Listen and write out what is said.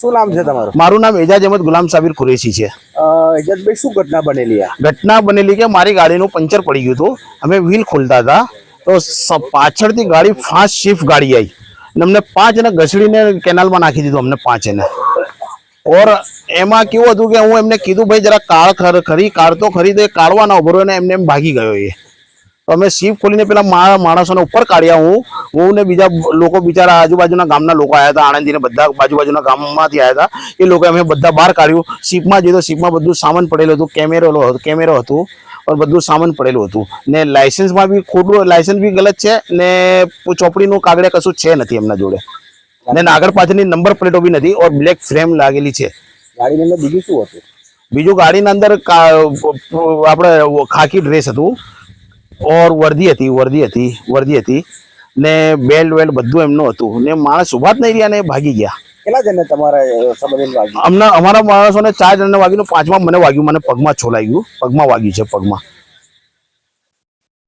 શું નામ છે તમારું? મારું નામ એજાજ અહેમદ ગુલામ સાબિર કુરેશી છે. એજાજભાઈ શું ઘટના બનેલી આ? ઘટના બનેલી કે મારી ગાડીનું પંચર પડી ગયું હતું. અમે વ્હીલ ખોલતા હતા. તો પાછળથી ગાડી ફાસ્ટ શિફ્ટ ગાડી આવી અને અમને પાંચ એને ઘસડીને કેનાલમાં નાખી દીધું અમને પાંચ એને. ઓર એમાં કેવું હતું કે હું એમને કીધું ભાઈ જરા કાળ ખર- કાર તો ખરી તો એ કાઢવા ના ઉભરો એમને એમ ભાગી ગયો એ. તો અમે સીપ ખોલીને પેલા મારા માણસોને ઉપર કાઢ્યા હું. હું ને બીજા લોકો બિચારા આજુબાજુના ગામના લોકો આવ્યા હતા આણંદથી ને બધા બાજુબાજુના ગામમાંથી આવ્યા હતા. એ લોકો અમે બધા બહાર કાઢ્યું. સીપમાં જોયું તો સીપમાં બધું સામાન પડેલું હતું કેમેરો કેમેરો હતું બધું સામાન પડેલું હતું. ને લાયસન્સમાં બી ખોટું લાયસન્સ બી ગલત છે ને ચોપડીનું કાગળે કશું છે નથી એમના જોડે. ને આગળ પાછળની નંબર પ્લેટો બી નથી ઓર બ્લેક ફ્રેમ લાગેલી છે. ગાડીની અંદર બીજું શું હતું? બીજું ગાડીના અંદર આપણે ખાકી ડ્રેસ હતું. ઓર વર્દી હતી વર્દી હતી વર્દી હતી. ને બેલ્ટ વેલ્ટ બધું એમનું હતું. ને માણસ ઊભા જ નહીં રહ્યા ને ભાગી ગયા. કેટલા જણને તમારા વાગ્યું? અમને અમારા માણસોને ચાર જણને વાગ્યું ને પાંચમાં મને વાગ્યું. મને પગમાં છોલાઈ ગયું. પગમાં વાગ્યું છે પગમાં.